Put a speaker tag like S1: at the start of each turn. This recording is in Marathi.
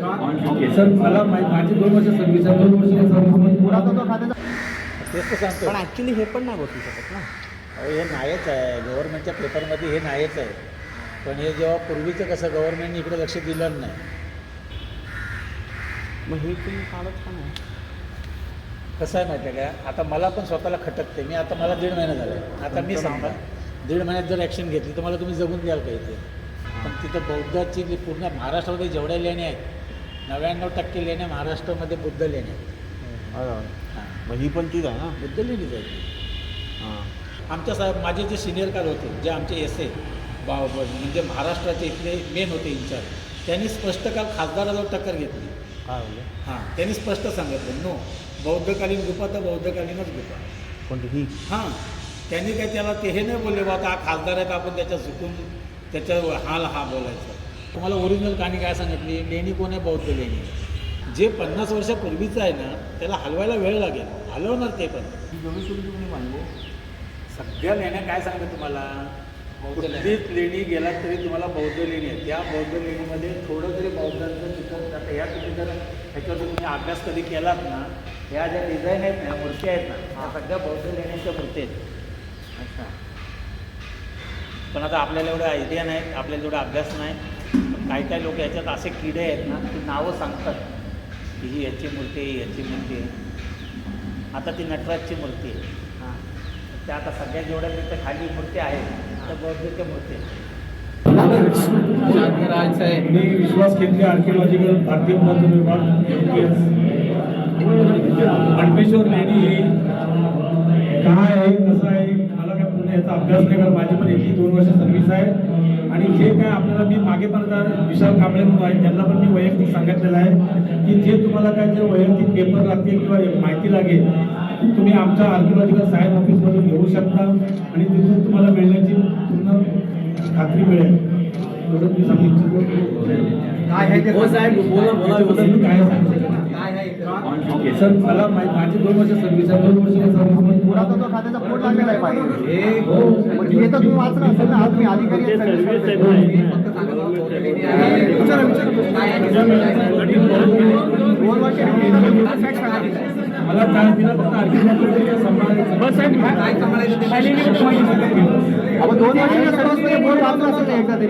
S1: सर मला माझी दोन वर्ष सर्व्हिस आहे दोन वर्ष
S2: पण ॲक्च्युली हे पण नाही बसू शकत ना.
S3: अहो, हे नाहीच आहे. गव्हर्नमेंटच्या पेपरमध्ये हे नाहीच आहे. पण हे जेव्हा पूर्वीचं कसं गव्हर्नमेंटने इकडे लक्ष दिलं नाही.
S2: मग हे तुम्ही काढत का नाही?
S3: कसं आहे माहिती आहे का? आता मला पण स्वतःला खटकते. मी आता मला दीड महिना झाला. आहे आता मी सांगा दीड महिन्यात जर ॲक्शन घेतली तर मला तुम्ही जगून द्याल का इथे? पण तिथं बौद्धाची जी पूर्ण महाराष्ट्रामध्ये जेवढ्या लेण्या आहेत नव्याण्णव टक्के लेण्या महाराष्ट्रामध्ये बुद्ध लेण्या हां.
S2: मग ही पण तीच आहे ना?
S3: बुद्ध लेणीच आहे.
S2: हां.
S3: आमच्या साहेब माझे जे सिनियर काल होते जे आमचे एस ए बा म्हणजे महाराष्ट्राचे इथले मेन होते इन्चार्ज त्यांनी स्पष्ट काल खासदाराजवळ टक्कर घेतली.
S2: काय म्हणजे?
S3: हां. त्यांनी स्पष्ट सांगितलं नो बौद्धकालीन गुफा तर बौद्धकालीनच गुफा.
S2: कोणती? ही?
S3: हां. त्यांनी काय त्याला ते हे नाही बोलले बा आता हा खासदार आहे तर आपण त्याच्या झुकून त्याच्या हाल हा बोलायचं. तुम्हाला ओरिजिनल कहाणी काय सांगितली? लेणी कोण आहे? बौद्ध लेणी. जे पन्नास वर्षापूर्वीचं आहे ना त्याला हलवायला वेळ लागेल. हलवणार ते पण.
S2: ही सुरू तुम्ही बांधली
S3: सगळ्या लेण्या काय सांगते तुम्हाला? कुठलीच लेणी गेलात तरी तुम्हाला बौद्ध लेणी आहे त्या बौद्ध लेणीमध्ये थोडं तरी बौद्धांचं चित्र आता ह्या तुम्ही जर ह्याच्यावर तुम्ही अभ्यास कधी केलात ना ह्या ज्या डिझाईन आहेत ना मूर्ती आहेत ना त्या सगळ्या बौद्ध लेण्यांच्या मूर्ती आहेत.
S2: अच्छा.
S3: पण आता आपल्याला एवढं आयडिया नाही आपल्याला एवढा अभ्यास नाही. काही काही लोक याच्यात असे किडे आहेत ना की नावं सांगतात की ही याची मूर्ती आहे याची मूर्ती आहे. आता ती नटराजची मूर्ती आहे. हां. त्या आता सगळ्या जेवढ्या तिथे खाली मूर्ती आहेत त्या बौद्धच्या मूर्ती आहेत.
S1: मी विश्वास केंद्रीय आर्किओलॉजिकल भारतीय पुरातत्व विभाग अडमेश्वर लेणी ही. काय पूर्ण याचा अभ्यास नाही कारण माझी पण इथली दोन वर्ष सर्व्हिस आहे. आणि जे काय आपल्याला मी मागे पण आता विशाल कांबळे म्हणून आहे त्यांना पण मी वैयक्तिक सांगितलेलं आहे की जे तुम्हाला काय जे वैयक्तिक पेपर लागतील किंवा माहिती लागेल तुम्ही आमच्या आर्किओलॉजिकल सायन्स ऑफिसमधून घेऊ शकता आणि तिथून तुम्हाला मिळण्याची पूर्ण खात्री मिळेल. एवढं मी सांगू इच्छितो.
S4: काय
S1: बोला बोला काय सांगू शकत नाही. सर मला मा- माझी दोन वर्ष सर्व्हिस आहे दोन वर्ष
S4: पुरातत्व खात्याचा बोर्ड लागलेला आहे पाहिजे
S1: हो
S4: म्हणजे हे तर तुम्ही वाचलं असेल ना आज मी अधिकारी सर्व्हिस विचारा दोन वर्ष
S1: मला चान्स दिला फक्त आर्किटेक्चर सांभाळायचं.
S4: आपण दोन वर्षाच्या सर्व्हिसमध्ये बोर्ड वाचला असेल एकदा तरी.